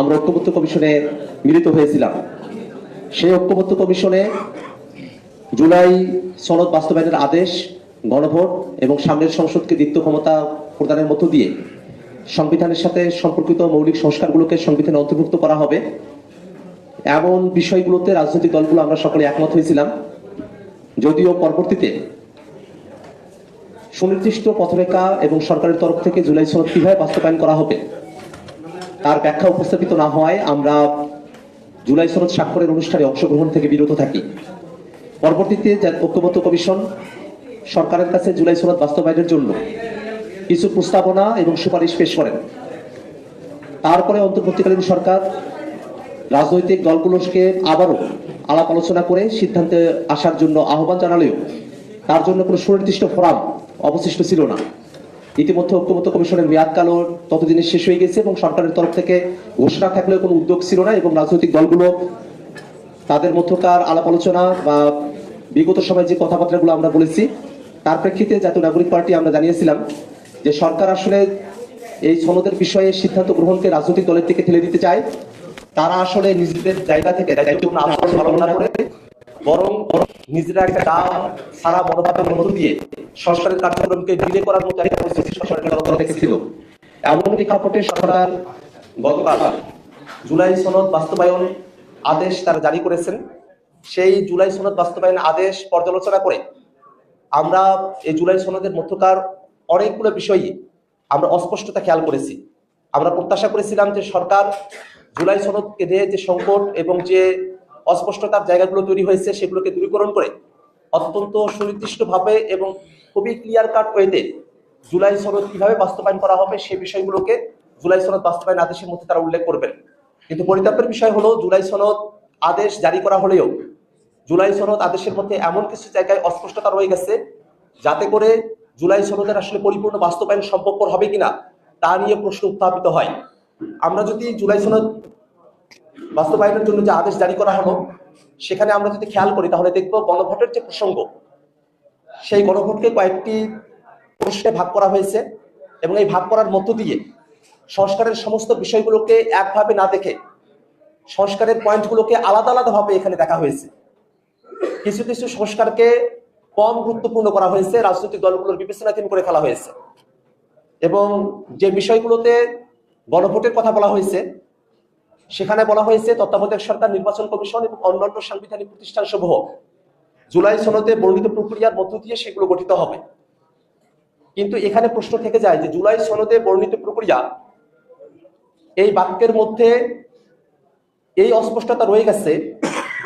আমরা ঐক্যবদ্ধ কমিশনে মিলিত হয়েছিলাম। সেই ঐক্যবদ্ধ কমিশনে জুলাই সনদ বাস্তবায়নের আদেশ, গণভোট এবং সামনের সংসদকে দ্বিত্ব ক্ষমতা প্রদানের মধ্য দিয়ে সংবিধানের সাথে সম্পর্কিত মৌলিক সংস্কারগুলোকে সংবিধানে অন্তর্ভুক্ত করা হবে। এমন বিষয়গুলোতে রাজনৈতিক দলগুলো আমরা সকলে একমত হয়েছিলাম। যদিও পরবর্তীতে সুনির্দিষ্ট পথরেখা এবং সরকারের তরফ থেকে জুলাই সনদ কীভাবে বাস্তবায়ন করা হবে তার ব্যাখ্যা উপস্থাপিত না হওয়ায় আমরা জুলাই সনদ স্বাক্ষরের অনুষ্ঠানে অংশগ্রহণ থেকে বিরত থাকি। পরবর্তীতে ঐক্যবদ্ধ কমিশন সরকারের কাছে জুলাই সনদ বাস্তবায়নের জন্য কিছু প্রস্তাবনা এবং সুপারিশ পেশ করেন। তারপরে অন্তর্বর্তীকালীন সরকার রাজনৈতিক দলগুলোকে আবারও আলাপ আলোচনা করে সিদ্ধান্তে আসার জন্য আহ্বান জানালেও তার জন্য কোনো সুনির্দিষ্ট ফোরাম অবশিষ্ট ছিল না। ইতিমধ্যে ঐক্যমত্য কমিশনের মেয়াদকালও ততদিনে শেষ হয়ে গেছে এবং সরকারের তরফ থেকে ঘোষণা থাকলেও কোনো উদ্যোগ ছিল না এবং রাজনৈতিক দলগুলো তাদের মধ্যকার আলাপ আলোচনা বা বিগত সময়ে যে কথাবার্তাগুলো আমরা বলেছি, তার প্রেক্ষিতে জাতীয় নাগরিক পার্টি আমরা জানিয়েছিলাম যে সরকার আসলে এই সনদের বিষয়ে সিদ্ধান্ত গ্রহণকে রাজনৈতিক দলের দিকে ঠেলে দিতে চায়। তারা আসলে নিজেদের জায়গা থেকে দায়িত্বপূর্ণ করে বরং নিজেরা একটা গা সারা বড় মনোভাবের মধ্য দিয়ে সংস্কারের কার্যক্রমকে ডিলে করার মতো একটা পরিস্থিতি সরকারের তরফ থেকে ছিল এমন প্রেক্ষাপটে সরকার গতকাল জুলাই সনদ বাস্তবায়ন আদেশ তারা জারি করেছেন। সেই জুলাই সনদ বাস্তবায়ন আদেশ পর্যালোচনা করে আমরা এই জুলাই সনদের মধ্যকার অনেকগুলো বিষয়ই আমরা অস্পষ্টতা খেয়াল করেছি। আমরা প্রত্যাশা করেছিলাম যে সরকার জুলাই সনদকে দিয়ে যে সংকট এবং যে অস্পষ্টতার জায়গাগুলো তৈরি হয়েছে, সেগুলোকে দূরীকরণ করে অত্যন্ত সুনির্দিষ্টভাবে এবং খুবই ক্লিয়ার কাট ওয়েতে জুলাই সনদ কীভাবে বাস্তবায়ন করা হবে সেই বিষয়গুলোকে জুলাই সনদ বাস্তবায়ন আদেশের মধ্যে তারা উল্লেখ করবেন। কিন্তু পরিতাপের বিষয় হলো, জুলাই সনদ আদেশ জারি করা হলেও জুলাই সনদ আদেশের মধ্যে এমন কিছু জায়গায় অস্পষ্টতা রয়ে গেছে, যাতে করে জুলাই সনদের আসলে পরিপূর্ণ বাস্তবায়ন সম্ভবপর হবে কিনা, তা নিয়ে প্রশ্ন উত্থাপিত হয়। আমরা যদি জুলাই সনদ বাস্তবায়নের জন্য যে আদেশ জারি করা হলো, সেখানে আমরা যদি খেয়াল করি, তাহলে দেখব গণভোটের যে প্রসঙ্গ, সেই গণভোটকে কয়েকটি প্রশ্নে ভাগ করা হয়েছে এবং এই ভাগ করার মধ্য দিয়ে সংস্কারের সমস্ত বিষয়গুলোকে একভাবে না দেখে সংস্কারের পয়েন্টগুলোকে আলাদা আলাদাভাবে এখানে দেখা হয়েছে। কিছু কিছু সংস্কারকে কম গুরুত্বপূর্ণ করা হয়েছে, রাজনৈতিক দলগুলোর বিবেচনাধীন করে ফেলা হয়েছে। এবং যে বিষয়গুলোতে গণভোটের কথা বলা হয়েছে সেখানে বলা হয়েছে তত্ত্বাবধায়ক সরকার, নির্বাচন কমিশন এবং অন্যান্য সাংবিধানিক প্রতিষ্ঠান সমূহ জুলাই সনদে বর্ণিত প্রক্রিয়ার মধ্য দিয়ে সেগুলো গঠিত হবে। কিন্তু এখানে প্রশ্ন থেকে যায় যে জুলাই সনদে বর্ণিত প্রক্রিয়া এই বাক্যের মধ্যে এই অস্পষ্টতা রয়ে গেছে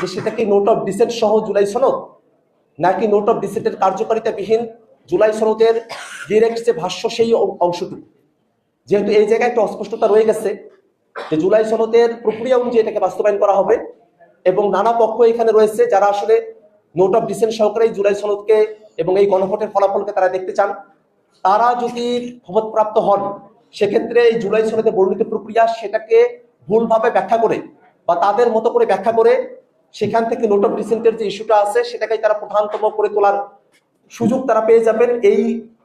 যে সেটা কি নোট অফ ডিসেন্ট সহ জুলাই সনদ, নাকি নোট অফ ডিসেন্টের কার্যকারিতা বিহীন জুলাই সনদের ডিরেক্ট যে ভাষ্য সেই অংশটুকু? যেহেতু এই জায়গায় একটা অস্পষ্টতা রয়ে গেছে যে জুলাই সনদের প্রক্রিয়া অনুযায়ী এটাকে বাস্তবায়ন করা হবে এবং নানা পক্ষ এখানে রয়েছে যারা আসলে নোট অফ ডিসেন্ট সহকারে জুলাই সনদকে এবং এই গণভোটের ফলাফলকে তারা দেখতে চান। তারা যদি ক্ষমতাপ্রাপ্ত হন, সেক্ষেত্রে এই জুলাই সনদে বর্ণিত প্রক্রিয়া সেটাকে ভুলভাবে ব্যাখ্যা করে বা তাদের মতো করে ব্যাখ্যা করে সেখান থেকে নোট অফ ডিসেন্টের যে ইস্যুটা আছে, সেটাকেই তারা প্রধানতম করে তোলার সুযোগ তারা পেয়ে যাবেন এই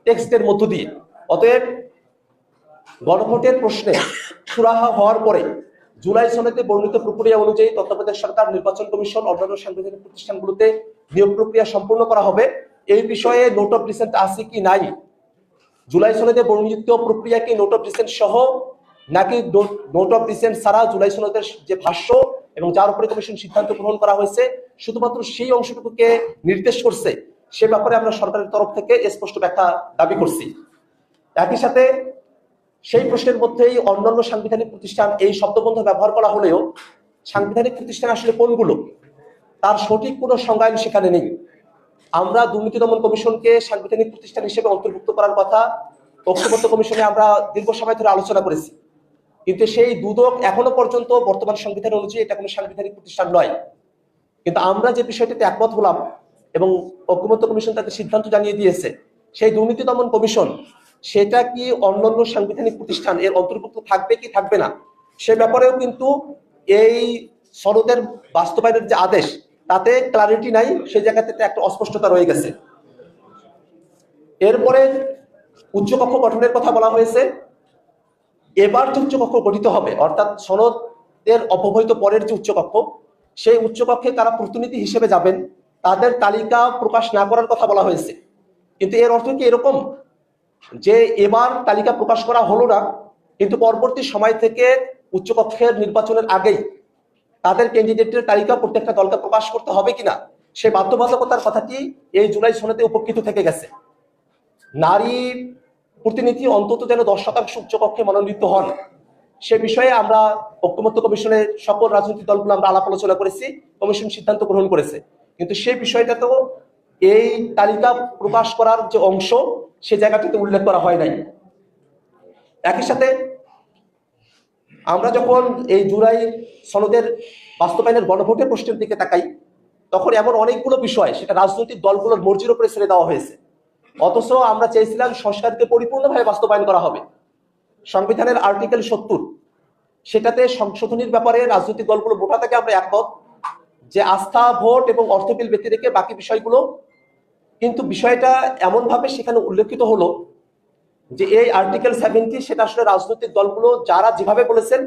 টেক্সটের মধ্য দিয়ে। অতএব গণভোটের প্রশ্নে সুরাহা হওয়ার পরে জুলাই সনেতে বর্ণিত প্রক্রিয়া অনুযায়ী তত্ত্বাবধায়ক সরকার, নির্বাচন কমিশন, অন্যান্য সাংবিধানিক প্রতিষ্ঠানগুলোতে নিয়োগ প্রক্রিয়া সম্পূর্ণ করা হবে। এই বিষয়ে নোট অফ ডিসেন্ট আছে কি নাই? জুলাই সনেতে বর্ণিত প্রক্রিয়া কি নোট অফ ডিসেন্ট সহ নাকি নোট অফ ডিসেন্ট ছাড়া জুলাই সনদের যে ভাষ্য এবং যার উপরে কমিশন সিদ্ধান্ত গ্রহণ করা হয়েছে, শুধুমাত্র সেই অংশটুকুকে নির্দেশ করছে, সে ব্যাপারে আমরা সরকারের তরফ থেকে স্পষ্ট ব্যাখ্যা দাবি করছি। একই সাথে সেই প্রশ্নের মধ্যেই অন্যান্য সাংবিধানিক প্রতিষ্ঠান এই শব্দবন্ধ ব্যবহার করা হলেও সাংবিধানিক প্রতিষ্ঠান আসলে কোনগুলো? তার সঠিক কোনো সংজ্ঞায়ন সেখানে নেই। আমরা দুর্নীতি দমন কমিশনকে সাংবিধানিক প্রতিষ্ঠান হিসেবে অন্তর্ভুক্ত করার কথা ঐক্যবদ্ধ কমিশনে আমরা দীর্ঘ সময় ধরে আলোচনা করেছি। কিন্তু সেই দুদক এখনও পর্যন্ত বর্তমান সংবিধান অনুযায়ী এটা কোনো সাংবিধানিক প্রতিষ্ঠান নয়। কিন্তু আমরা যে বিষয়টিতে একমত হলাম এবং ঐক্যমত্য কমিশন তাদের সিদ্ধান্ত জানিয়ে দিয়েছে, সেই দুর্নীতি দমন কমিশন সেটা কি অন্যান্য সাংবিধানিক প্রতিষ্ঠান এর অন্তর্ভুক্ত থাকবে কি থাকবে না? সে ব্যাপারেও কিন্তু এই সনদের বাস্তবায়নের যে আদেশ, তাতে ক্লারিটি নাই, সেই জায়গাতে একটা অস্পষ্টতা রয়ে গেছে। এরপরে উচ্চকক্ষ গঠনের কথা বলা হয়েছে। এবার যে উচ্চকক্ষ গঠিত হবে, অর্থাৎ সনদ এর পরের যে উচ্চকক্ষ, সেই উচ্চকক্ষে তারা প্রতিনিধি হিসেবে যাবেন। তাদের তালিকা প্রকাশ না করার কথা বলা হয়েছে। কিন্তু এর অর্থ কি এরকম? যে এবার তালিকা প্রকাশ করা হলো না, কিন্তু পরবর্তী সময় থেকে উচ্চকক্ষের নির্বাচনের আগেই তাদের ক্যান্ডিডেটের তালিকা প্রত্যেকটা দলকে প্রকাশ করতে হবে কিনা সেই বাধ্যবাধকতার কথাটি এই জুলাই সনেতে উপকৃত থেকে গেছে। নারী প্রতিনিধি অন্তত যেন দশ শতাংশ উচ্চকক্ষে মনোনীত হন, সে বিষয়ে আমরা ঐক্যমত্য কমিশনের সকল রাজনৈতিক দলগুলো আমরা আলাপ আলোচনা করেছি, কমিশন সিদ্ধান্ত গ্রহণ করেছে। কিন্তু সেই বিষয়টা তো এই তালিকা প্রকাশ করার যে অংশ, সে জায়গাটিতে উল্লেখ করা হয় নাই। একই সাথে আমরা যখন এই জুলাই সনদের বাস্তবায়নের গণভোটের প্রশ্নের দিকে তাকাই, তখন এমন অনেকগুলো বিষয়, সেটা রাজনৈতিক দলগুলোর মর্জির উপরে ছেড়ে দেওয়া হয়েছে। অথচ আমরা চেয়েছিলাম সংস্কারকে পরিপূর্ণভাবে বাস্তবায়ন করা হবে। সংবিধানের আর্টিকেল সত্তর, সেটাতে সংশোধনীর ব্যাপারে রাজনৈতিক দলগুলো মোটা থেকে আমরা একমত যে আস্থা, ভোট এবং অর্থ বিল ব্যতি রেখে বাকি বিষয়গুলো কিন্তু বিষয়টা এমনভাবে সেখানে উল্লেখিত হলো যে এই আর্টিকেল সেভেন্টি সেটা আসলে রাজনৈতিক দলগুলো যারা যেভাবে বলেছেন,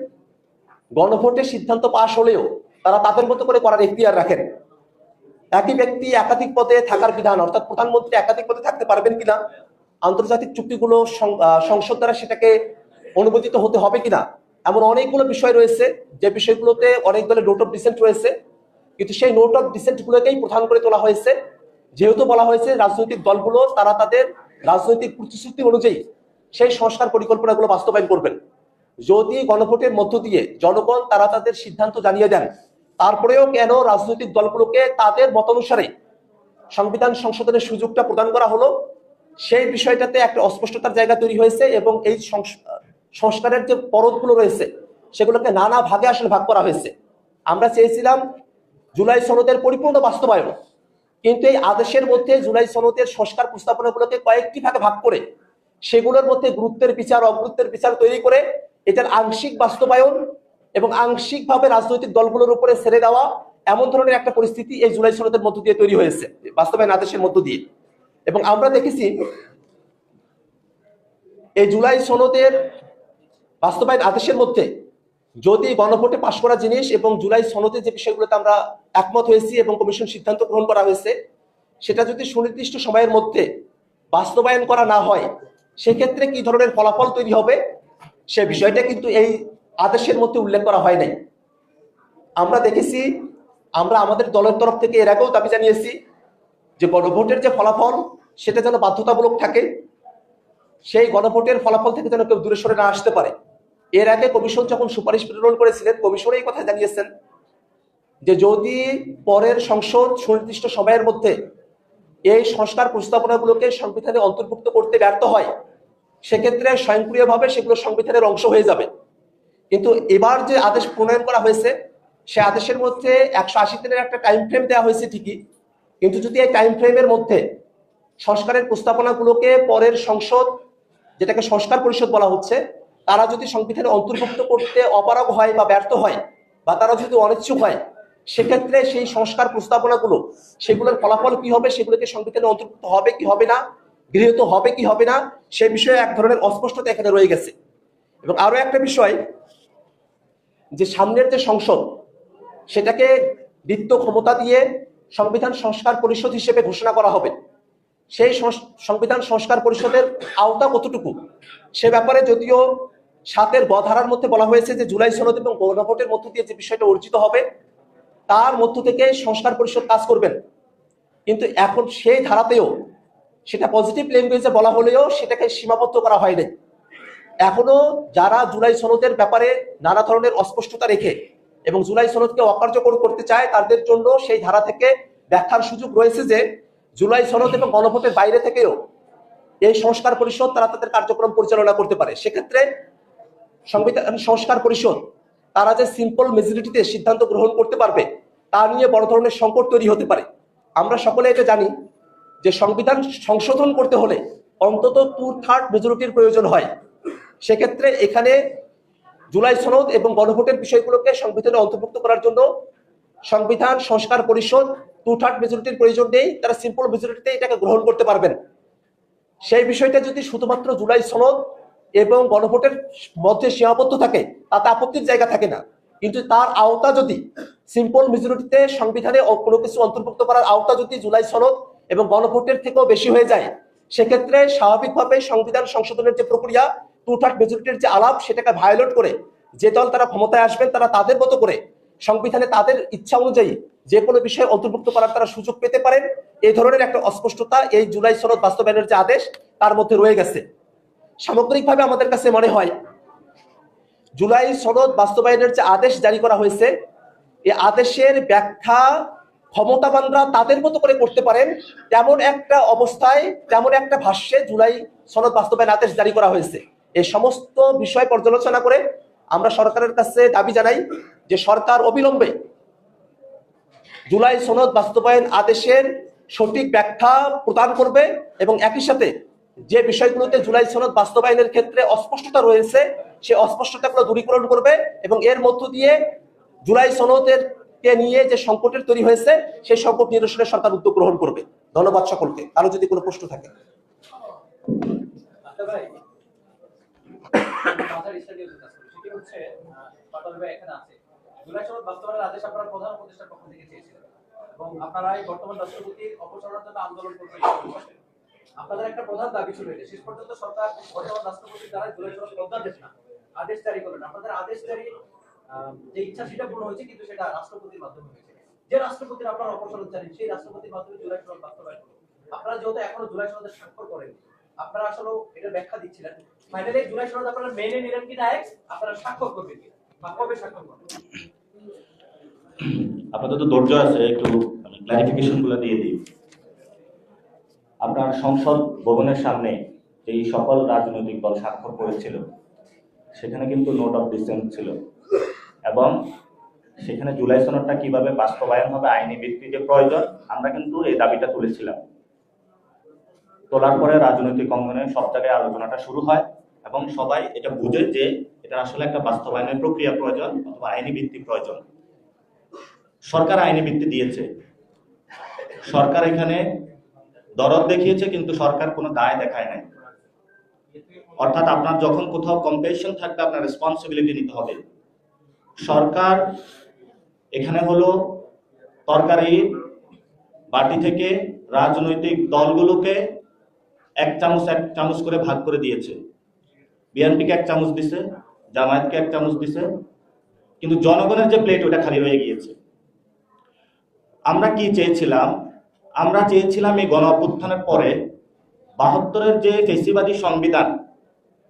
গণভোটে সিদ্ধান্ত পাশ হলেও তারা তাদের মতো করে করার এখতিয়ার রাখেন। একই ব্যক্তি একাধিক পদে থাকার বিধান, অর্থাৎ প্রধানমন্ত্রী একাধিক পদে থাকতে পারবেন কিনা, আন্তর্জাতিক চুক্তিগুলো সংসদ দ্বারা সেটাকে অনুমোদিত হতে হবে কিনা, এমন অনেকগুলো বিষয় রয়েছে, যে বিষয়গুলোতে অনেক দলের নোট অফ ডিসেন্ট রয়েছে, কিন্তু সেই নোট অফ ডিসেন্ট গুলোকেই প্রধান করে তোলা হয়েছে। যেহেতু বলা হয়েছে রাজনৈতিক দলগুলো, তারা তাদের রাজনৈতিক প্রতিশ্রুতি অনুযায়ী সেই সংস্কার পরিকল্পনাগুলো বাস্তবায়ন করবেন। যদি গণভোটের মধ্য দিয়ে জনগণ তারা তাদের সিদ্ধান্ত জানিয়ে দেন, তারপরেও কেন রাজনৈতিক দলগুলোকে তাদের মতানুসারে সংবিধান সংশোধনের সুযোগটা প্রদান করা হলো, সেই বিষয়টাতে একটা অস্পষ্টতার জায়গা তৈরি হয়েছে এবং এই সংস- সংস্কারের যে পরতগুলো রয়েছে, সেগুলোকে নানা ভাগে আসলে ভাগ করা হয়েছে। আমরা চেয়েছিলাম জুলাই সনদের পরিপূর্ণ বাস্তবায়ন কিন্তু এই আদেশের মধ্যে জুলাই সনদের সংস্কার প্রস্তাবনাগুলোকে কয়েকটি ভাগে ভাগ করে, সেগুলোর মধ্যে গুরুত্বের বিচার অগুরুত্বের বিচার তৈরি করে এটার আংশিক বাস্তবায়ন এবং আংশিকভাবে রাজনৈতিক দলগুলোর উপরে ছেড়ে দেওয়া এমন ধরনের একটা পরিস্থিতি এই জুলাই সনদের মধ্য দিয়ে তৈরি হয়েছে, বাস্তবায়ন আদেশের মধ্য দিয়ে। এবং আমরা দেখেছি এই জুলাই সনদের বাস্তবায়ন আদেশের মধ্যে যদি গণভোটে পাশ করা জিনিস এবং জুলাই সনদে যে বিষয়গুলোতে আমরা একমত হয়েছি এবং কমিশন সিদ্ধান্ত গ্রহণ করা হয়েছে, সেটা যদি সুনির্দিষ্ট সময়ের মধ্যে বাস্তবায়ন করা না হয়, সেক্ষেত্রে কি ধরনের ফলাফল তৈরি হবে? সে বিষয়টা কিন্তু এই আদেশের মধ্যে উল্লেখ করা হয় নাই। আমরা দেখেছি, আমরা আমাদের দলের তরফ থেকে এর আগেও দাবি জানিয়েছি যে গণভোটের যে ফলাফল, সেটা যেন বাধ্যতামূলক থাকে, সেই গণভোটের ফলাফল থেকে যেন কেউ দূরে সরে না আসতে পারে। এর আগে কমিশন যখন সুপারিশ প্রেরণ করেছিলেন কমিশন এই কথা জানিয়েছেন যে যদি পরের সংসদ সুনির্দিষ্ট সময়ের মধ্যে এই সংস্কার প্রস্তাবনাগুলোকে সংবিধানে অন্তর্ভুক্ত করতে ব্যর্থ হয়, সেক্ষেত্রে স্বয়ংক্রিয়ভাবে সেগুলো সংবিধানের অংশ হয়ে যাবে। কিন্তু এবার যে আদেশ প্রণয়ন করা হয়েছে, সে আদেশের মধ্যে একশো আশি দিনের একটা টাইম ফ্রেম দেওয়া হয়েছে ঠিকই, কিন্তু যদি এই টাইম ফ্রেমের মধ্যে সংস্কারের প্রস্তাবনাগুলোকে পরের সংসদ, যেটাকে সংস্কার পরিষদ বলা হচ্ছে তারা যদি সংবিধানে অন্তর্ভুক্ত করতে অপারগ হয় বা ব্যর্থ হয়, বা তারা যদি অনিচ্ছুক হয়, সেক্ষেত্রে সেই সংস্কার প্রস্তাবনাগুলো, সেগুলোর ফলাফল কি হবে, সেগুলোকে সংবিধানে অন্তর্ভুক্ত হবে কি হবে না, গৃহীত হবে কি হবে না, সে বিষয়ে এক ধরনের অস্পষ্টতা এখানে রয়ে গেছে। এবং আরও একটা বিষয়, যে সামনের যে সংসদ, সেটাকে বৃত্ত ক্ষমতা দিয়ে সংবিধান সংস্কার পরিষদ হিসেবে ঘোষণা করা হবে। সেই সংবিধান সংস্কার পরিষদের আওতা কতটুকু? সে ব্যাপারে যদিও সাতের বধারার মধ্যে বলা হয়েছে যে জুলাই সনদ এবং গণভোটের মধ্য দিয়ে যে বিষয়টা অর্জিত হবে, তার মধ্য থেকে সংস্কার পরিষদ কাজ করবেন। কিন্তু এখন সেই ধারাতেও সেটা পজিটিভ ল্যাঙ্গুয়েজে বলা হলেও সেটাকে সীমাবদ্ধ করা হয়নি। এখনও যারা জুলাই সনদের ব্যাপারে নানা ধরনের অস্পষ্টতা রেখে এবং জুলাই সনদকে অকার্যকর করতে চায়, তাদের জন্য সেই ধারা থেকে ব্যাখ্যার সুযোগ রয়েছে যে জুলাই সনদ এবং গণভোটের বাইরে থেকেও এই সংস্কার পরিষদ তারা তাদের কার্যক্রম পরিচালনা করতে পারে। সেক্ষেত্রে সংবিধান, সংস্কার পরিষদ তারা যে সিম্পল মেজরিটিতে সিদ্ধান্ত গ্রহণ করতে পারবে, তা নিয়ে বড় ধরনের সংকট তৈরি হতে পারে। আমরা সকলে এটা জানি যে সংবিধান সংশোধন করতে হলে অন্তত টু থার্ড মেজরিটির প্রয়োজন হয়। সেক্ষেত্রে এখানে জুলাই সনদ এবং গণভোটের বিষয়গুলোকে সংবিধানে অন্তর্ভুক্ত করার জন্য সংবিধান, সংস্কার পরিষদ টু থার্ড মেজরিটির প্রয়োজন নেই, তারা সিম্পল মেজরিটিতে এটাকে গ্রহণ করতে পারবেন। সেই বিষয়টা যদি শুধুমাত্র জুলাই সনদ এবং গণভোটের মধ্যে সীমাবদ্ধ থাকে, তাতে আপত্তির জায়গা থাকে না। কিন্তু তার আওতা যদি সিম্পল মেজরিটিতে সংবিধানে কোনো কিছু অন্তর্ভুক্ত করার আওতা যদি জুলাই সনদ এবং গণভোটের থেকেও বেশি হয়ে যায়, সেক্ষেত্রে স্বাভাবিকভাবে সংবিধান সংশোধনের যে প্রক্রিয়া টু থার্ড মেজরিটির যে আলাপ, সেটাকে ভায়োলেট করে যে দল তারা ক্ষমতায় আসবেন, তারা তাদের মতো করে সংবিধানে তাদের ইচ্ছা অনুযায়ী যে কোনো বিষয়ে অন্তর্ভুক্ত করার তারা সুযোগ পেতে পারেন। এই ধরনের একটা অস্পষ্টতা এই জুলাই সনদ বাস্তবায়নের যে আদেশ, তার মধ্যে রয়ে গেছে। সামগ্রিকভাবে আমাদের কাছে মনে হয়, জুলাই সনদ বাস্তবায়নের যে আদেশ জারি করা হয়েছে, এই আদেশের ব্যাখ্যা ক্ষমতাবানরা তাদের মতো করে করতে পারেন। তেমন একটা অবস্থায়, তেমন একটা ভাষ্যে জুলাই সনদ বাস্তবায়ন আদেশ জারি করা হয়েছে। এই সমস্ত বিষয় পর্যালোচনা করে আমরা সরকারের কাছে দাবি জানাই যে সরকার অবিলম্বে জুলাই সনদ বাস্তবায়ন আদেশের সঠিক ব্যাখ্যা প্রদান করবে এবং একই সাথে যে বিষয়গুলোতে জুলাই সনদ বাস্তবায়নের ক্ষেত্রে অস্পষ্টতা রয়েছে, সে অস্পষ্টতাগুলো দূরীকরণ করবে এবং এর মধ্য দিয়ে জুলাই সনদের কে নিয়ে যে সংকটের তৈরি হয়েছে, সেই সংকট নিরসনে সরকার উদ্যোগ গ্রহণ করবে। ধন্যবাদ সকলকে। আরও যদি কোনো প্রশ্ন থাকে। আচ্ছা জুলাই সনদ বাস্তবায়নের আদেশ প্রধান পক্ষ থেকে চেয়েছিলেন। এবং আপনারা এই বর্তমান রাষ্ট্রপতির অপসারণের জন্য আন্দোলন করতে আপনাদের একটা প্রধান দাবি ছিল শেষ পর্যন্ত সরকার বর্তমান দ্বারা জুলাই সনদ অধ্যাদেশ না, আদেশ জারি আপনাদের আদেশ জারি যে ইচ্ছা সেটা পূর্ণ হয়েছে, কিন্তু সেটা রাষ্ট্রপতির মাধ্যমে হয়েছে। যে রাষ্ট্রপতির অপসারণ জানেন, সেই রাষ্ট্রপতির মাধ্যমে জুলাই সনদ বাস্তবায়ন আপনারা যেহেতু এখনও জুলাই সনদের স্বাক্ষর করেন আপনারা আসলে এটা ব্যাখ্যা দিচ্ছিলেন। ফাইনালি জুলাই সনদ আপনারা মেনে নিলেন কি না এক আপনারা স্বাক্ষর করবেন বা কবে স্বাক্ষর করবেন? আপনাদের তো ধৈর্য আছে, একটু ক্লারিফিকেশনগুলো দিয়ে দিই। আপনার সংসদ ভবনের সামনে যেই সকল রাজনৈতিক দল স্বাক্ষর করেছিল, সেখানে কিন্তু নোট অফ ডিসেন্ট ছিল এবং সেখানে জুলাই সনদটা কীভাবে বাস্তবায়ন হবে, আইনি ভিত্তি যে প্রয়োজন, আমরা কিন্তু এই দাবিটা তুলেছিলাম। তোলার পরে রাজনৈতিক অঙ্গনে সব জায়গায় আলোচনাটা শুরু হয় এবং সবাই এটা বুঝে যে এটা আসলে একটা বাস্তবায়নের প্রক্রিয়া প্রয়োজন অথবা আইনি ভিত্তি প্রয়োজন। সরকার আইনি ভিত্তি দিয়েছে সরকার এখানে দরদ দেখিয়েছে, কিন্তু সরকার কোনো দায় দেখায় নাই। অর্থাৎ আপনার যখন কোথাও কম্পেশন থাকবে, আপনার রেসপন্সিবিলিটি নিতে হবে। সরকার এখানে হলো তরকারি বাটি থেকে রাজনৈতিক দলগুলোকে এক চামচ এক চামচ করে ভাগ করে দিয়েছে। বিএনপিকে এক চামচ দিছে, জামায়াতকে এক চামচ দিছে, কিন্তু জনগণের যে প্লেট ওটা খালি হয়ে গিয়েছে। আমরা কি চেয়েছিলাম? আমরা চেয়েছিলাম এই গণ অভ্যুত্থানের পরে বাহাত্তরের যে ফেসিবাদী সংবিধান,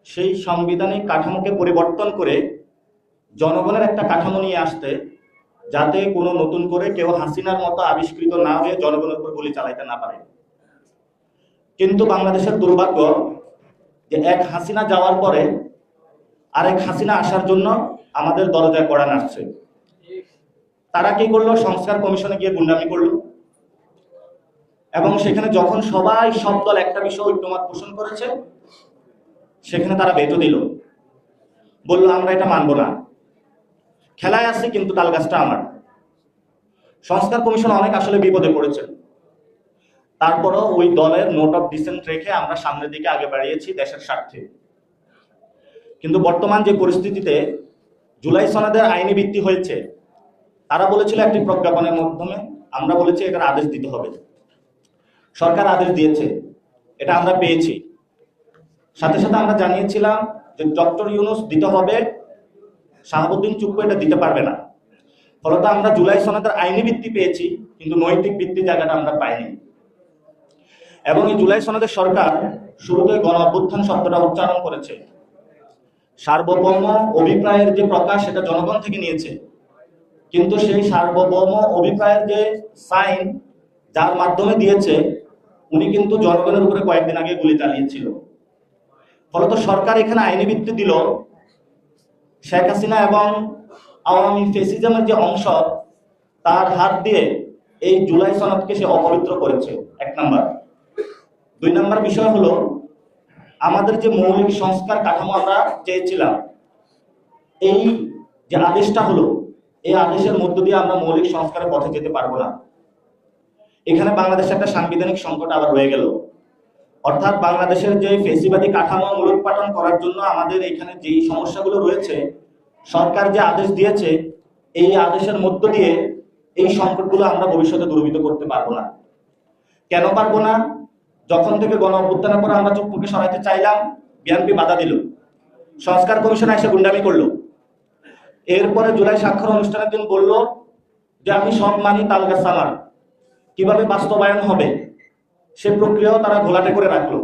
সেই সাংবিধানিক কাঠামোকে পরিবর্তন করে জনগণের একটা কাঠামো নিয়ে আসতে, যাতে কোনো নতুন করে কেউ হাসিনার মতো আবিষ্কৃত না হয়ে জনগণের উপর গুলি চালাইতে না পারে। কিন্তু বাংলাদেশের দুর্ভাগ্য যে এক হাসিনা যাওয়ার পরে আরেক হাসিনা আসার জন্য আমাদের দরজায় কড়া নাড়ছে। তারা কি করল? সংস্কার কমিশনে গিয়ে গুন্ডামি করল। এবং সেখানে যখন সবাই সব দল একটা বিষয় ঐক্যমত পোষণ করেছে, সেখানে তারা ভেটো দিল। বলল, আমরা এটা মানবো না। খেলায় আছে, কিন্তু তাল গাছটা আমার। সংস্কার কমিশন অনেক আসলে বিপদে পড়েছে। তারপরও ওই দলের নোট অফ ডিসেন্ট রেখে আমরা সামনের দিকে আগে বাড়িয়েছি দেশের স্বার্থে। কিন্তু বর্তমান যে পরিস্থিতিতে জুলাই সনাদের আইনি ভিত্তি হয়েছে, তারা বলেছিল একটি প্রজ্ঞাপনের মাধ্যমে, আমরা বলেছি এটার আদেশ দিতে হবে। সরকার আদেশ দিয়েছে, এটা আমরা পেয়েছি। সাথে সাথে আমরা জানিয়েছিলাম যে ডক্টর ইউনুস দিতে হবে, শাহাবুদ্দিন চুপ্পু এটা দিতে পারবে না। ফলত আমরা জুলাই সনদের আইনি ভিত্তি পেয়েছি, কিন্তু নৈতিক ভিত্তি জায়গাটা আমরা পাইনি। এবং এই জুলাই সনদের সরকার শুরুতে গণ অভ্যুত্থান শব্দটা উচ্চারণ করেছে। সার্বভৌম অভিপ্রায়ের যে প্রকাশ সেটা জনগণ থেকে নিয়েছে। কিন্তু সেই সার্বভৌম অভিপ্রায়ের যে সাইন, যার মাধ্যমে দিয়েছে উনি কিন্তু জনগণের উপরে কয়েকদিন আগে গুলি চালিয়েছিল। ফলত সরকার এখানে আইনি ভিত্তি দিল। শেখ হাসিনা এবং আওয়ামী ফেসিজমের যে অংশ, তার হাত দিয়ে এই জুলাই সনদকে সে অপবিত্র করেছে। এক নাম্বার। দুই নাম্বার বিষয় হলো, আমাদের যে মৌলিক সংস্কার কাঠামো আমরা চেয়েছিলাম, এই যে আদেশটা হলো, এই আদেশের মধ্য দিয়ে আমরা মৌলিক সংস্কারের পথে যেতে পারব না। এখানে বাংলাদেশে একটা সাংবিধানিক সংকট আবার রয়ে গেল। অর্থাৎ বাংলাদেশের যে ফেসিবাদী কাঠামো মূলোৎপাটন করার জন্য আমাদের এখানে যেই সমস্যাগুলো রয়েছে, সরকার যে আদেশ দিয়েছে, এই আদেশের মধ্য দিয়ে এই সংকটগুলো আমরা ভবিষ্যতে দূরীভূত করতে পারব না। কেন পারব না? যখন থেকে গণ অভ্যুত্থানের পর আমরা মুখে সরাইতে চাইলাম, বিএনপি বাধা দিল। সংস্কার কমিশন এসে গুন্ডামি করল। এরপরে জুলাই স্বাক্ষর অনুষ্ঠানের দিন বলল যে, আমি সব মানি তাল গাছ আমার। কীভাবে বাস্তবায়ন হবে, সে প্রক্রিয়াও তারা ঘোলাটে করে রাখল।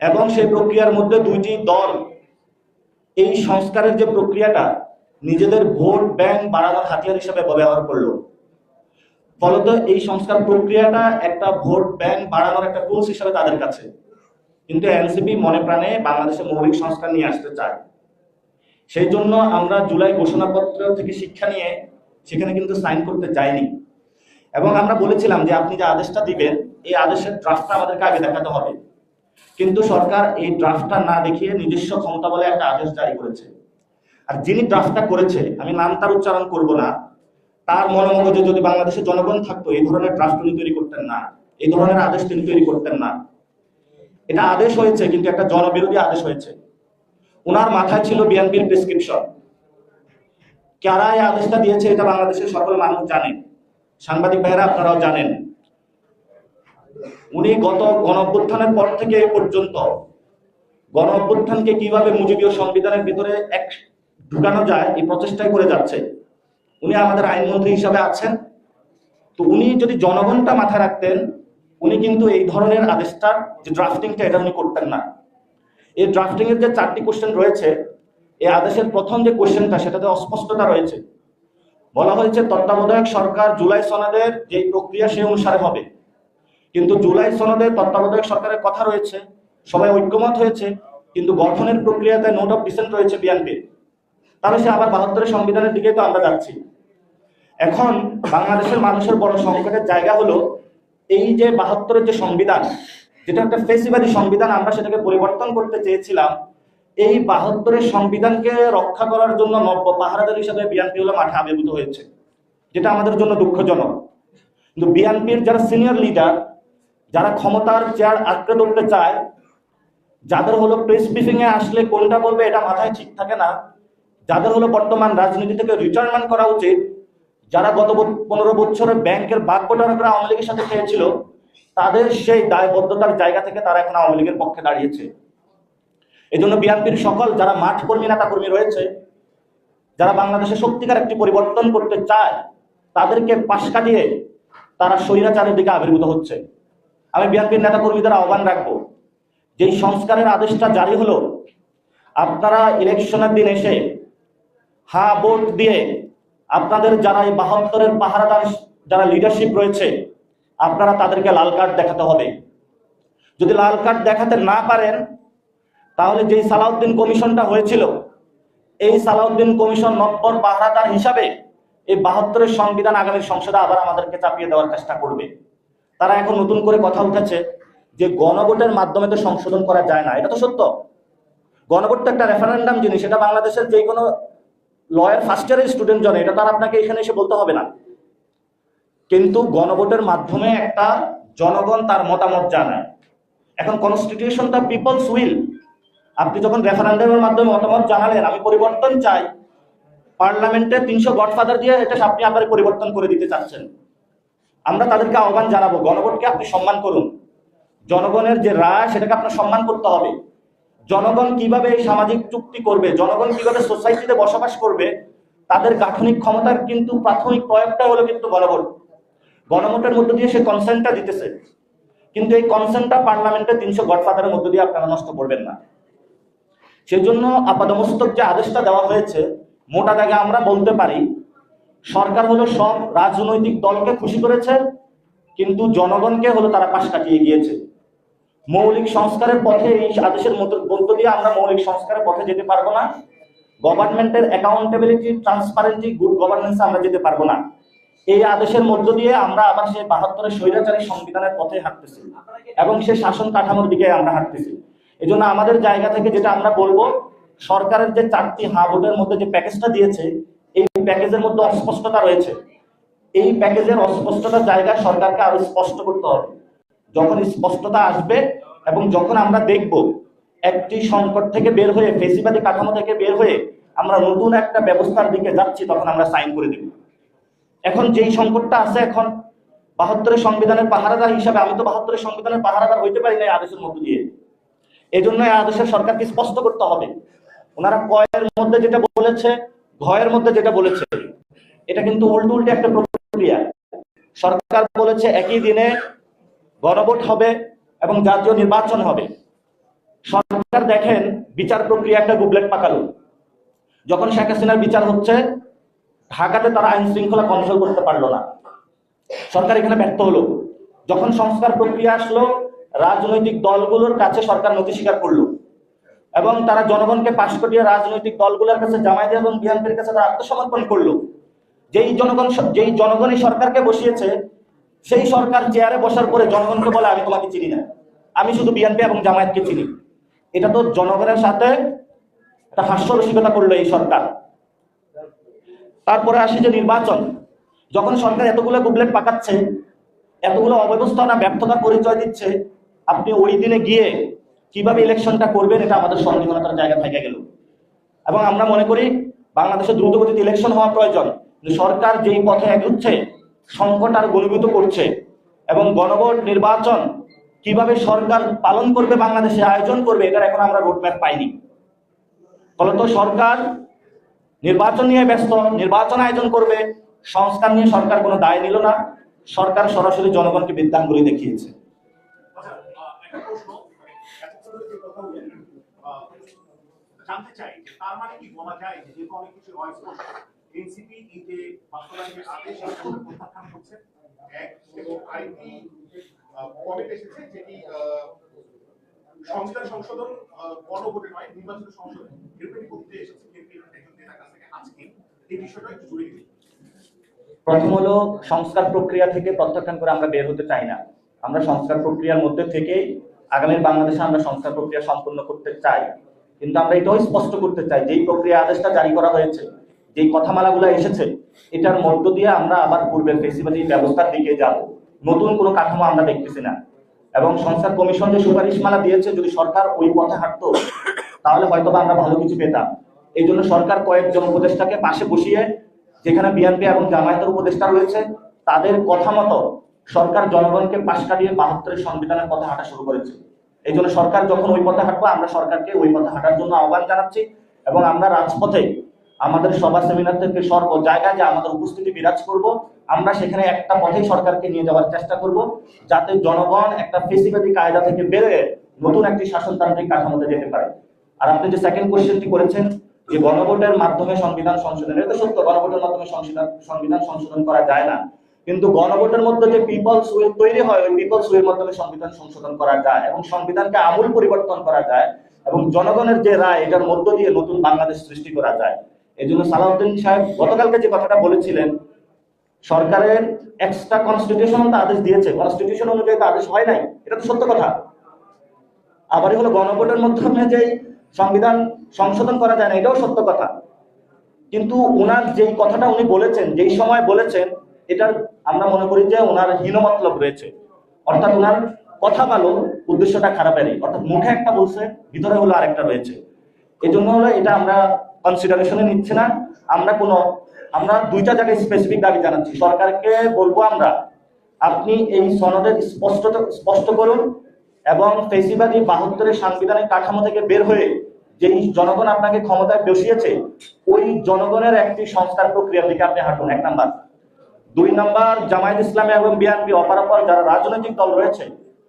এবং সেই প্রক্রিয়ার মধ্যে দুইটি দল, এই সংস্কারের যে প্রক্রিয়াটা, নিজেদের ভোট, ব্যাংক বাড়ানোর হাতিয়ার হিসেবে ব্যবহার করল। ফলত এই সংস্কার প্রক্রিয়াটা একটা ভোট, ব্যাংক বাড়ানোর একটা টুলস হিসেবে তাদের কাছে। কিন্তু এনসিপি মনে প্রাণে বাংলাদেশে মৌলিক সংস্কার নিয়ে আসতে চায়। সেই জন্য আমরা জুলাই ঘোষণাপত্র থেকে শিক্ষা নিয়ে সেখানে কিন্তু সাইন করতে যাইনি এবং আমরা বলেছিলাম যে আপনি যে আদেশটা দিবেন, এই আদেশের ড্রাফটটা আমাদেরকে আগে দেখাতে হবে। কিন্তু সরকার এই ড্রাফটটা না দেখিয়ে নিজস্ব ক্ষমতা বলে একটা আদেশ জারি করেছে। আর যিনি ড্রাফটটা করেছে, আমি নাম তার উচ্চারণ করব না। তার মনোমগজে যদি বাংলাদেশের জনগণ থাকতো, এই ধরনের ড্রাফট উনি তৈরি করতেন না। এই ধরনের আদেশ তিনি তৈরি করতেন না। এটা আদেশ হয়েছে, কিন্তু একটা জনবিরোধী আদেশ হয়েছে। ওনার মাথায় ছিল বিএনপির প্রেসক্রিপশন কারা এই আদেশটা দিয়েছে, এটা বাংলাদেশের সকল মানুষ জানে। সাংবাদিক ভাইয়েরা, আপনারাও জানেন, উনি গত গণ অভ্যুত্থানের পর থেকে এ পর্যন্ত গণ অভ্যুত্থানকে কীভাবে মুজিবীয় সংবিধানের ভিতরে এক ঢুকানো যায়, এই প্রচেষ্টাই করে যাচ্ছে। উনি আমাদের আইনমন্ত্রী হিসাবে আছেন। তো উনি যদি জনগণটা মাথায় রাখতেন, উনি কিন্তু এই ধরনের আদেশটার যে ড্রাফটিংটা এটা উনি করতেন না। এই ড্রাফটিং এর যে চারটি কোশ্চেন রয়েছে, এই আদেশের প্রথম যে কোশ্চেনটা সেটাতে অস্পষ্টতা রয়েছে। বলা হয়েছে, তত্ত্বাবধায়ক সরকার জুলাই সনদের যে প্রক্রিয়া সে অনুসারে হবে। কিন্তু জুলাই সনদের তত্ত্বাবধায়ক সরকারের কথা রয়েছে, সবাই ঐক্যমত হয়েছে, কিন্তু গঠনের প্রক্রিয়াতে নোট অফ ডিসেন্ট রয়েছে বিএনপির তাহলে সে আবার বাহাত্তরের সংবিধানের দিকে তো আমরা যাচ্ছি। এখন বাংলাদেশের মানুষের বড় সংকটের জায়গা হলো, এই যে বাহাত্তরের যে সংবিধান, যেটা একটা ফেসিবাদী সংবিধান, আমরা সেটাকে পরিবর্তন করতে চেয়েছিলাম এই বাহাত্তরের সংবিধানকে রক্ষা করার জন্য নব্য পাহারাদার হিসাবে বিএনপি হলো মাঠে আবির্ভূত হয়েছে, যেটা আমাদের জন্য দুঃখজনক। কিন্তু বিএনপির যারা সিনিয়র লিডার, যারা ক্ষমতার চেয়ার আঁকড়ে ধরতে চায়, যাদের হলো প্রেস ব্রিফিং এ আসলে কোনটা বলবে এটা মাথায় ঠিক থাকে না, যাদের হলো বর্তমান রাজনীতি থেকে রিটায়ারমেন্ট করা উচিত, যারা গত পনেরো বছরে ব্যাংকের বাগবটারা আওয়ামী লীগের সাথে খেয়েছিল, তাদের সেই দায়বদ্ধতার জায়গা থেকে তারা এখন আওয়ামী লীগের পক্ষে দাঁড়িয়েছে। এই জন্য বিএনপির সকল যারা মাঠ কর্মী, নেতা কর্মী রয়েছে, যারা বাংলাদেশে সত্যিকার একটি পরিবর্তন করতে চায়, তাদেরকে পাশ কাটিয়ে তারা স্বৈরাচারের দিকে আবির্ভূত হচ্ছে। আমি বিএনপির নেতা কর্মীদের আহ্বান রাখব, যেই সংস্কারের আদেশটা জারি হলো, আপনারা ইলেকশনের দিন এসে হা ভোট দিয়ে আপনাদের যারা এই বাহাত্তরের পাহারাদার যারা লিডারশিপ রয়েছে, আপনারা তাদেরকে লাল কার্ড দেখাতে হবে। যদি লাল কার্ড দেখাতে না পারেন তাহলে যেই সালাউদ্দিন কমিশনটা হয়েছিল, এই সালাউদ্দিন কমিশন নব্বর পাহারাদার হিসাবে এই বাহাত্তরের সংবিধান আগামী সংসদে আবার আমাদেরকে চাপিয়ে দেওয়ার চেষ্টা করবে। তারা এখন নতুন করে কথা উঠেছে যে গণভোটের মাধ্যমে তো সংশোধন করা যায় না, এটা তো সত্য। গণভোট তো একটা রেফারেন্ডাম জিনিস, এটা বাংলাদেশের যে কোনো লয়ার ফার্স্ট ইয়ারের স্টুডেন্ট জানে, এটা তার আপনাকে এখানে এসে বলতে হবে না। কিন্তু গণভোটের মাধ্যমে একটা জনগণ তার মতামত জানায়। এখন কনস্টিটিউশনটা পিপলস উইল আপনি যখন রেফারেন্ডামের মাধ্যমে মতামত জানালেন, আমি পরিবর্তন চাই। পার্লামেন্টে তিনশো গডফাদার দিয়ে এটা আপনি আবার পরিবর্তন করে দিতে চাচ্ছেন। আমরা তাদেরকে আহ্বান জানাব গণভোটকে আপনি সম্মান করুন। জনগণের যে রায়, সেটাকে আপনার সম্মান করতে হবে। জনগণ কীভাবে এই সামাজিক চুক্তি করবে, জনগণ কীভাবে সোসাইটিতে বসবাস করবে, তাদের গাঠনিক ক্ষমতার কিন্তু প্রাথমিক প্রয়োগটা হলো কিন্তু গণভোট। গণভোটের মধ্য দিয়ে সে কনসেন্টটা দিতেছে। কিন্তু এই কনসেন্টটা পার্লামেন্টে তিনশো গডফাদারের মধ্য দিয়ে আপনারা নষ্ট করবেন না। সেই জন্য আপাদমস্তক যে আদেশটা দেওয়া হয়েছে, মোটা দাগে আমরা বলতে পারি, সরকার হলো সব রাজনৈতিক দলকে খুশি করেছে, কিন্তু জনগণকে হলো তারা পাশ কাটিয়ে গিয়েছে। মৌলিক সংস্কারের পথে এই আদেশের মধ্য দিয়ে আমরা মৌলিক সংস্কারের পথে যেতে পারব না। গভর্নমেন্টের অ্যাকাউন্টেবিলিটি ট্রান্সপারেন্সি গুড গভর্নেন্স আমরা যেতে পারব না। এই আদেশের মধ্য দিয়ে আমরা আবার সেই বাহাত্তরের স্বৈরাচারী সংবিধানের পথে হাঁটতেছি এবং সে শাসন কাঠামোর দিকে আমরা হাঁটতেছি। এই আমাদের জায়গা থেকে যেটা আমরা বলব, সরকারের যে চারটি হা ভোটের মধ্যে যে প্যাকেজটা দিয়েছে, এই প্যাকেজের মধ্যে অস্পষ্টতা রয়েছে। এই প্যাকেজের অস্পষ্টতার জায়গায় সরকারকে আরও স্পষ্ট করতে হবে। যখন স্পষ্টতা আসবে এবং যখন আমরা দেখব একটি সংকট থেকে বের হয়ে, ফেসিবাদী কাঠামো থেকে বের হয়ে আমরা নতুন একটা ব্যবস্থার দিকে যাচ্ছি, তখন আমরা সাইন করে দেব। এখন যেই সংকটটা আছে এখন, বাহাত্তরের সংবিধানের পাহারাদার হিসাবে, আমি তো বাহাত্তরের সংবিধানের পাহারাদার হইতে পারি না আদেশের মধ্য দিয়ে। এই জন্য আদেশের সরকারকে স্পষ্ট করতে হবে। ওনারা কয়ের মধ্যে যেটা বলেছে, ঘয়ের মধ্যে যেটা বলেছে, এটা কিন্তু উল্টো উল্টে একটা প্রক্রিয়া। সরকার বলেছে একই দিনে গণভোট হবে এবং জাতীয় নির্বাচন হবে। সরকার দেখেন, বিচার প্রক্রিয়া একটা গুবলেট পাকালো। যখন শেখ হাসিনার বিচার হচ্ছে, ঢাকাতে তারা আইন শৃঙ্খলা কন্ট্রোল করতে পারল না। সরকার এখানে ব্যর্থ হলো। যখন সংস্কার প্রক্রিয়া আসলো রাজনৈতিক দলগুলোর কাছে সরকার নথি স্বীকার করল। এবং তারা জনগণকে পাশ করিয়ে রাজনৈতিক দলগুলোর কাছে জামায়াত এবং বিএনপির কাছে তারা আত্মসমর্পণ করল। যেই জনগণ যেই জনগণই সরকারকে বসিয়েছে, সেই সরকার চেয়ারে বসার পরে জনগণকে বলে, আমি তোমাকে চিনি না। আমি শুধু বিএনপি এবং জামায়াতকে চিনি। এটা তো জনগণের সাথে একটা হাস্যরসিকতা করল এই সরকার। তারপরে আসি যে নির্বাচন। যখন সরকার এতগুলো গুবলেট পাকাচ্ছে, এতগুলো অব্যবস্থা না ব্যর্থতার পরিচয় দিচ্ছে আপনি ওই দিনে গিয়ে কীভাবে ইলেকশনটা করবেন এটা আমাদের সন্দেহতার জায়গা থেকে গেল। এবং আমরা মনে করি বাংলাদেশে দ্রুতগতিতে ইলেকশন হওয়া প্রয়োজন। সরকার যেই পথে এগুচ্ছে, সংকট আর গণীভূত করছে, এবং গণভোট নির্বাচন কীভাবে সরকার পালন করবে, বাংলাদেশে আয়োজন করবে, এটার এখন আমরা রোডম্যাপ পাইনি। ফলত সরকার নির্বাচন নিয়ে ব্যস্ত, নির্বাচন আয়োজন করবে, সংস্কার নিয়ে সরকার কোনো দায় নিল না। সরকার সরাসরি জনগণকে বিদ্যাঙ্গুলি দেখিয়েছে। জানতে চাই যে তার মানে কি বলা যায় যে যেহেতু অনেক কিছু অস্পষ্ট এনসিপি এই যে বাস্তবায়নের আদেশ প্রত্যাখ্যান করছে, এক, এবং আরেকটি কমিটি এসেছে যেটি সংবিধান সংশোধন গণভোটে নয় নির্বাচন সংশোধন। এরকম করতে এসেছে একজন নেতার কাছ থেকে আজকে এই বিষয়টা একটু জড়িয়ে প্রথম হলো সংস্কার প্রক্রিয়া থেকে প্রত্যাখ্যান করে আমরা বের হতে চাই না। আমরা সংস্কার প্রক্রিয়ার মধ্যে থেকেই আগামীর বাংলাদেশে আমরা সংস্কার প্রক্রিয়া সম্পন্ন করতে চাই। কিন্তু আমরা এটাও স্পষ্ট করতে চাই, যেই প্রক্রিয়া আদেশটা জারি করা হয়েছে, যেই কথামালাগুলো এসেছে, এটার মধ্য দিয়ে আমরা আবার পূর্বের ফেসিবাদী ব্যবস্থার দিকে যাব। নতুন কোনো কাঠামো আমরা দেখতেছি না। এবং সংস্কার কমিশন যে সুপারিশমালা দিয়েছে, যদি সরকার ওই পথে হাঁটতো, তাহলে হয়তো আমরা ভালো কিছু পেতাম। এই জন্য সরকার কয়েকজন উপদেষ্টাকে পাশে বসিয়ে, যেখানে বিএনপি এবং জামায়াতের উপদেষ্টা রয়েছে, তাদের কথা মতো সরকার জনগণকে পাশ কাটিয়ে বাহাত্তরের সংবিধানের পথে হাঁটা শুরু করেছে। এই জন্য সরকার যখন ওই পথে হাঁটবো, আমরা সরকারকে ওই পথে হাঁটার জন্য আহ্বান জানাচ্ছি এবং আমরা রাজপথে আমাদের সভা সেমিনার থেকে সর্ব জায়গায় যে আমাদের উপস্থিতি বিরাজ করব, আমরা সেখানে একটা পথেই সরকারকে নিয়ে যাওয়ার চেষ্টা করব যাতে জনগণ একটা ফেসিবাদী কায়দা থেকে বেরোয়, নতুন একটি শাসনতান্ত্রিক কাঠামোতে যেতে পারে। আর আপনি যে সেকেন্ড কোশ্চেনটি করেছেন, যে গণভোটের মাধ্যমে সংবিধান সংশোধন এটা সত্য, গণভোটের মাধ্যমে সংবিধান সংশোধন করা যায় না। কিন্তু গণভোটের মধ্যে যে পিপলস উইল তৈরি হয়, ওই পিপলস উইল মাধ্যমে সংবিধান সংশোধন করা যায় এবং সংবিধানকে আমূল পরিবর্তন করা যায় এবং জনগণের যে রায়, এটার মধ্য দিয়ে নতুন বাংলাদেশ সৃষ্টি করা যায়। এই জন্য সালাউদ্দিন সাহেব গতকালকে যে কথাটা বলেছিলেন, সরকারের এক্সট্রা কনস্টিটিউশনাল তো আদেশ দিয়েছে কনস্টিটিউশন অনুযায়ী তো আদেশ হয় নাই, এটা তো সত্য কথা। আবারই হলো গণভোটের মাধ্যমে যেই সংবিধান সংশোধন করা যায় না, এটাও সত্য কথা। কিন্তু ওনার যেই কথাটা উনি বলেছেন, যেই সময় বলেছেন এটার আমরা মনে করি যে ওনার হীনমতলব রয়েছে। অর্থাৎ ওনার কথা ভালো উদ্দেশ্যটা খারাপেরই। অর্থাৎ মুখে একটা বলছে, ভিতরে হলো আরেকটা রয়েছে। এই জন্য হলো এটা আমরা কনসিডারেশনে নিচ্ছি না। আমরা কোনো, আমরা দুইটা জায়গায় স্পেসিফিক দাবি জানাচ্ছি। সরকারকে বলব আমরা, আপনি এই সনদের স্পষ্ট স্পষ্ট করুন এবং ফেসিবাদী বাহাত্তরের সাংবিধানিক কাঠামো থেকে বের হয়ে যেই জনগণ আপনাকে ক্ষমতায় বসিয়েছে, ওই জনগণের একটি সংস্কার প্রক্রিয়ার দিকে আপনি হাঁটুন। এক নাম্বার। দুই নম্বর, জামায়াত ইসলামী এবং বিএনপি অপরাপর যারা রাজনৈতিক দল রয়েছে,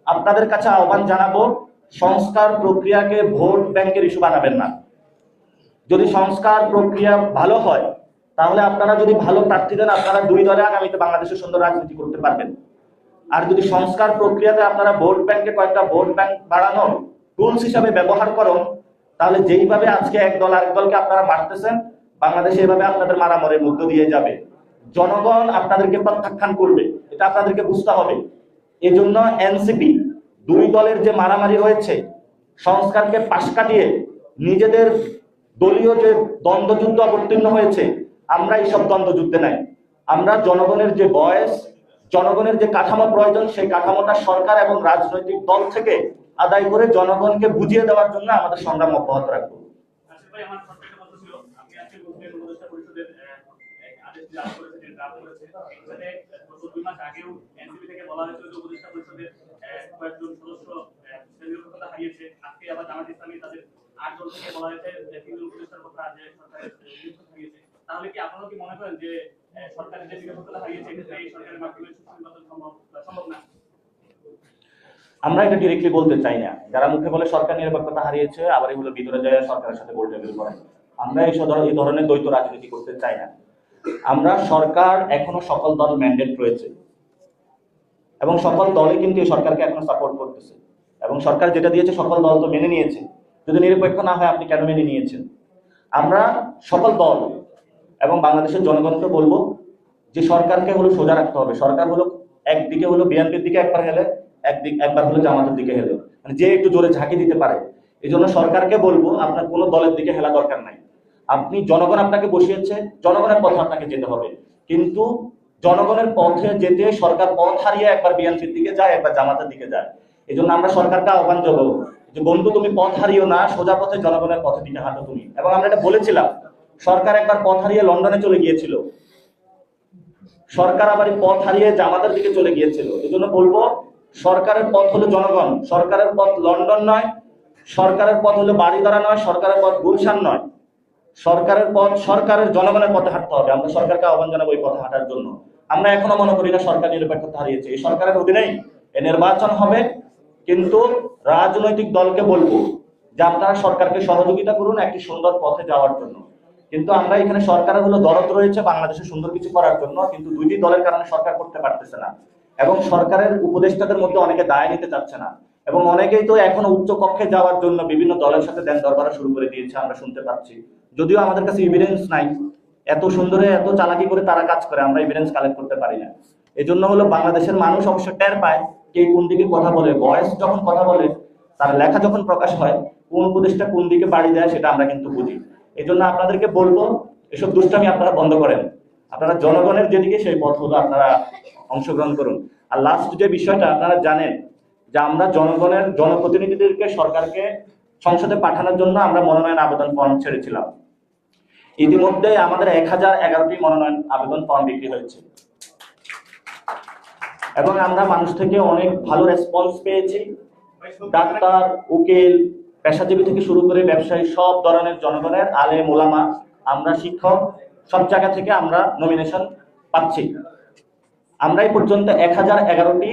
আপনাদের কাছে আহ্বান জানাব, সংস্কার প্রক্রিয়াকে ভোট ব্যাংকের ইস্যু বানাবেন না। যদি সংস্কার প্রক্রিয়া ভালো হয়, তাহলে আপনারা যদি ভালো প্রার্থী দেন, আপনারা দুই দলে আগামীতে বাংলাদেশের সুন্দর রাজনীতি করতে পারবেন। আর যদি সংস্কার প্রক্রিয়াতে আপনারা ভোট ব্যাংকে কয়েকটা ভোট ব্যাংক বাড়ানোর টুলস হিসাবে ব্যবহার করুন, তাহলে যেইভাবে আজকে এক দল আরেক দলকে আপনারা মারতেছেন, বাংলাদেশে এভাবে আপনাদের মারামারির মধ্য দিয়ে যাবে। জনগণ আপনাদেরকে প্রত্যাখ্যান করবে, এটা আপনাদেরকে বুঝতে হবে। এজন্য এনসিপি দুই দলের যে মারামারি হয়েছে, সংস্কারকে পাশ কাটিয়ে নিজেদের দলীয় যে দ্বন্দ্বযুদ্ধ অবতীর্ণ হয়েছে, আমরা এইসব দ্বন্দ্বযুদ্ধে নাই। আমরা জনগণের যে বয়স, জনগণের যে কাঠামো প্রয়োজন, সেই কাঠামোটা সরকার এবং রাজনৈতিক দল থেকে আদায় করে জনগণকে বুঝিয়ে দেওয়ার জন্য আমাদের সংগ্রাম অব্যাহত রাখব। আদেশ তাহলে কি আপনারা কি মনে করেন যে সম্ভব আমরা এটা ডিরেক্টলি বলতে চাই না। যারা মুখে বলে সরকার নিরপেক্ষতা হারিয়েছে, আবার এগুলো ভিতরে যায় সরকারের সাথে গোল টেবিল করে। আমরা এই ধরনের দ্বৈত রাজনীতি করতে চাই না। আমরা সরকার এখনও সকল দল ম্যান্ডেট রয়েছে। এবং সকল দলই কিন্তু সরকারকে এখনও সাপোর্ট করতেছে। এবং সরকার যেটা দিয়েছে, সকল দল তো মেনে নিয়েছে। যদি নিরপেক্ষ না হয়, আপনি কেন মেনে নিয়েছেন? আমরা সকল দল এবং বাংলাদেশের জনগণকে বলব যে সরকারকে হলো সোজা রাখতে হবে। সরকার হলো একদিকে হলো বিএনপির দিকে একবার হেলে, একদিক একবার হলো জামাতের দিকে হেলে। মানে যে একটু জোরে ঝাঁকি দিতে পারে এই জন্য সরকারকে বলব আপনার কোনো দলের দিকে হেলা দরকার নাই। আপনি জনগণ আপনাকে বসিয়েছে, জনগণের পথে আপনাকে যেতে হবে। কিন্তু জনগণের পথে যেতে সরকার পথ হারিয়ে একবার বিএনপির দিকে যায়, একবার জামাতের দিকে যায়। এই জন্য আমরা সরকারকে আহ্বান জানাব যে, বন্ধু, তুমি পথ হারিও না, সোজা পথে জনগণের পথে দিকে হাঁটো তুমি। এবং আমরা এটা বলেছিলাম, সরকার একবার পথ হারিয়ে লন্ডনে চলে গিয়েছিল। সরকার আবার পথ হারিয়ে জামাতের দিকে চলে গিয়েছিল। এই জন্য বলব, সরকারের পথ হলো জনগণ, সরকারের পথ লন্ডন নয়, সরকারের পথ হলো বাড়িধারা নয়, সরকারের পথ গুলশান নয়। সরকারের পথ, সরকারের জনগণের পথে হাঁটতে হবে। আমরা সরকারকে আহ্বান জানাব এই পথে হাঁটার জন্য। আমরা এখনও মনে করি না সরকার নিরপেক্ষতা হারিয়েছে। এই সরকারের অধীনেই এ নির্বাচন হবে। কিন্তু রাজনৈতিক দলকে বলব যে আপনারা সরকারকে সহযোগিতা করুন একটি সুন্দর পথে যাওয়ার জন্য। কিন্তু আমরা এখানে সরকারের হলো দরদ রয়েছে বাংলাদেশে সুন্দর কিছু করার জন্য, কিন্তু দুইটি দলের কারণে সরকার করতে পারতেছে না। এবং সরকারের উপদেষ্টাদের মধ্যে অনেকে দায় নিতে চাচ্ছে না। এবং অনেকেই তো এখনও উচ্চ কক্ষে যাওয়ার জন্য বিভিন্ন দলের সাথে দেন দরবার শুরু করে দিয়েছে, আমরা শুনতে পাচ্ছি। যদিও আমাদের কাছে এভিডেন্স নাই। এত সুন্দরে, এত চালাকি করে তারা কাজ করে, আমরা এভিডেন্স কালেক্ট করতে পারি না। এই জন্য হলো বাংলাদেশের মানুষ অবশ্য টের পায় কে কোন দিকে কথা বলে। ভয়েস যখন কথা বলে, তার লেখা যখন প্রকাশ হয়, কোন উপদেশটা কোন দিকে বাড়ি দেয় সেটা আমরা কিন্তু বুঝি। এই জন্য আপনাদেরকে বলব, এসব দুষ্টামি আপনারা বন্ধ করেন। আপনারা জনগণের যেদিকে সেই পথ হলো আপনারা অংশগ্রহণ করুন। আর লাস্ট যে বিষয়টা, আপনারা জানেন যে আমরা জনগণের জনপ্রতিনিধিদেরকে সরকারকে সংসদে পাঠানোর জন্য আমরা মনোনয়ন আবেদন ফর্ম ছেড়েছিলাম। ইতিমধ্যে আমাদের এক হাজার এগারোটি মনোনয়ন আবেদন ফর্ম বিক্রি হয়েছে। এবং আমরা মানুষ থেকে অনেক ভালো রেসপন্স পেয়েছি। ডাক্তার, উকিল, পেশাজীবী থেকে শুরু করে ব্যবসায়ী সব ধরনের জনগণের আলে মোলামা আমরা শিক্ষক, সব জায়গা থেকে আমরা নমিনেশন পাচ্ছি। আমরা এই পর্যন্ত এক হাজার এগারোটি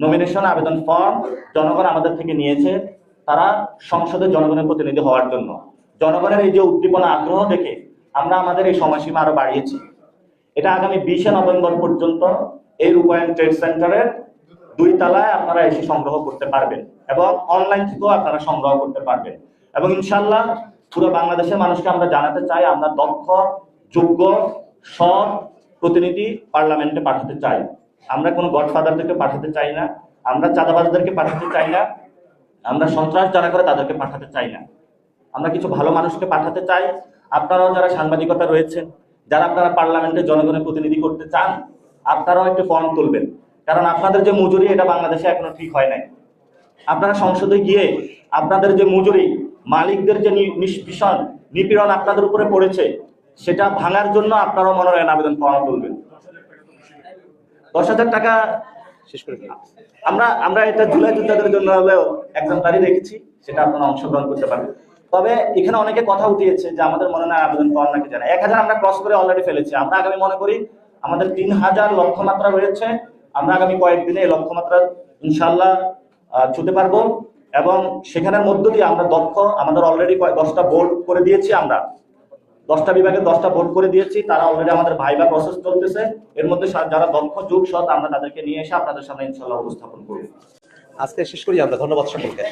নমিনেশন আবেদন ফর্ম জনগণ আমাদের থেকে নিয়েছে। তারা সংসদে জনগণের প্রতিনিধি হওয়ার জন্য। জনগণের এই যে উদ্দীপনা, আগ্রহ দেখে আমরা আমাদের এই সময়সীমা আরও বাড়িয়েছি। এটা আগামী বিশে নভেম্বর পর্যন্ত এই রূপায়ণ ট্রেড সেন্টারের দুই তলায় আপনারা এসে সংগ্রহ করতে পারবেন এবং অনলাইন থেকেও আপনারা সংগ্রহ করতে পারবেন। এবং ইনশাল্লাহ পুরো বাংলাদেশের মানুষকে আমরা জানাতে চাই, আমরা দক্ষ, যোগ্য, সৎ প্রতিনিধি পার্লামেন্টে পাঠাতে চাই। আমরা কোনো গডফাদারদেরকে পাঠাতে চাই না, আমরা চাঁদাবাজদেরকে পাঠাতে চাই না, আমরা সন্ত্রাস যারা করে তাদেরকে পাঠাতে চাই না। আমরা কিছু ভালো মানুষকে পাঠাতে চাই আপনারাও যারা সাংবাদিকতা রয়েছেন যারা আপনারা পার্লামেন্টে জনগণের প্রতিনিধি করতে চান আপনারাও একটু ফর্ম তুলবেন। কারণ আপনাদের যে মজুরি এটা বাংলাদেশে এখনও ঠিক হয় নাই। আপনারা সংসদে গিয়ে আপনাদের যে মজুরি মালিকদের যে নিষ্পীষণ নিপীড়ন আপনাদের উপরে পড়েছে সেটা ভাঙার জন্য আপনারাও মনোনয়ন আবেদন ফর্ম তুলবেন। দশ হাজার টাকা শেষ করে। আমরা আমরা এটা জুলাই যোদ্ধাদের জন্য হলেও এক্সাম্পলারি রেখেছি সেটা আপনারা অংশগ্রহণ করতে পারবেন। তবে এখানে অনেকে কথা উঠিয়েছে যে আমাদের মনে মনোনয়ন আবেদন ফর্ম নাকি জানা এক হাজার আমরা ক্রস করে অলরেডি ফেলেছি। আমরা আগামী মনে করি আমাদের তিন হাজার লক্ষ্যমাত্রা রয়েছে। আমরা আগামী কয়েকদিনে এই লক্ষ্যমাত্রা ইনশাল্লাহ ছুতে পারব এবং সেখানের মধ্য দিয়ে আমরা দক্ষ, আমাদের অলরেডি দশটা বোর্ড করে দিয়েছি আমরা। দশটা বিভাগে দশটা বোর্ড করে দিয়েছি। তারা অলরেডি আমাদের ভাইবা প্রসেস চলতেছে। এর মধ্যে যারা দক্ষ, যোগ সৎ, আমরা তাদেরকে নিয়ে এসে আপনাদের সামনে ইনশাল্লাহ উপস্থাপন করব। আজকে শেষ করি, আমরা ধন্যবাদ সকলকে।